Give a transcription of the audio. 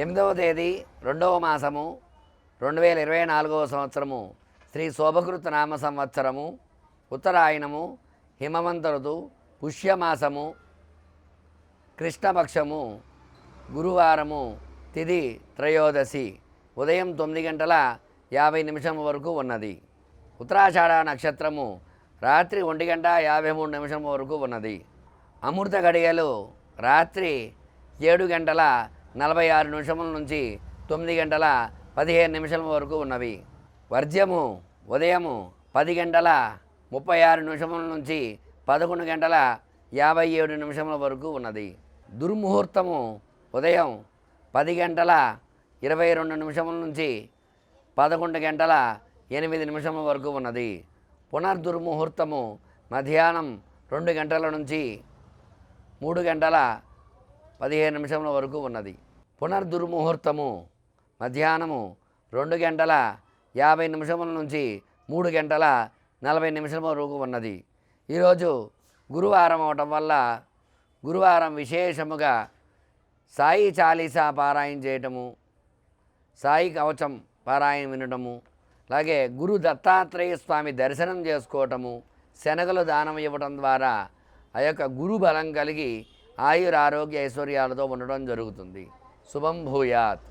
ఎనిమిదవ తేదీ రెండవ మాసము రెండు వేల ఇరవై నాలుగవ సంవత్సరము శ్రీ శోభకృత నామ సంవత్సరము ఉత్తరాయణము హిమవంత పుష్యమాసము కృష్ణపక్షము గురువారము తిది త్రయోదశి ఉదయం తొమ్మిది గంటల యాభై నిమిషం వరకు ఉన్నది. ఉత్తరాషాఢ నక్షత్రము రాత్రి ఒంటి గంట యాభై మూడు నిమిషం వరకు ఉన్నది. అమృత గడియలు రాత్రి ఏడు గంటల నలభై ఆరు నిమిషముల నుంచి తొమ్మిది గంటల పదిహేను నిమిషముల వరకు ఉన్నవి. వర్జ్యము ఉదయము పది గంటల ముప్పై ఆరు నిమిషముల నుంచి పదకొండు గంటల యాభై ఏడు నిమిషముల వరకు ఉన్నది. దుర్ముహూర్తము ఉదయం పది గంటల ఇరవై రెండు నిమిషముల నుంచి పదకొండు గంటల ఎనిమిది నిమిషముల వరకు ఉన్నది. పునర్దుర్ముహూర్తము మధ్యాహ్నం రెండు గంటల నుంచి మూడు గంటల పదిహేను నిమిషముల వరకు ఉన్నది. పునర్దుర్ముహూర్తము మధ్యాహ్నము రెండు గంటల యాభై నిమిషముల నుంచి మూడు గంటల నలభై నిమిషముల వరకు ఉన్నది. ఈరోజు గురువారం అవటం వల్ల గురువారం విశేషముగా సాయి చాలీసా పారాయణ చేయటము సాయి కవచం పారాయణ వినటము అలాగే గురు దత్తాత్రేయ స్వామి దర్శనం చేసుకోవటము శనగలు దానం ఇవ్వటం ద్వారా ఆ యొక్క గురు బలం కలిగి ఆయుర ఆరోగ్య ఐశ్వర్యాలతో ఉండడం జరుగుతుంది. శుభం భూయాత్.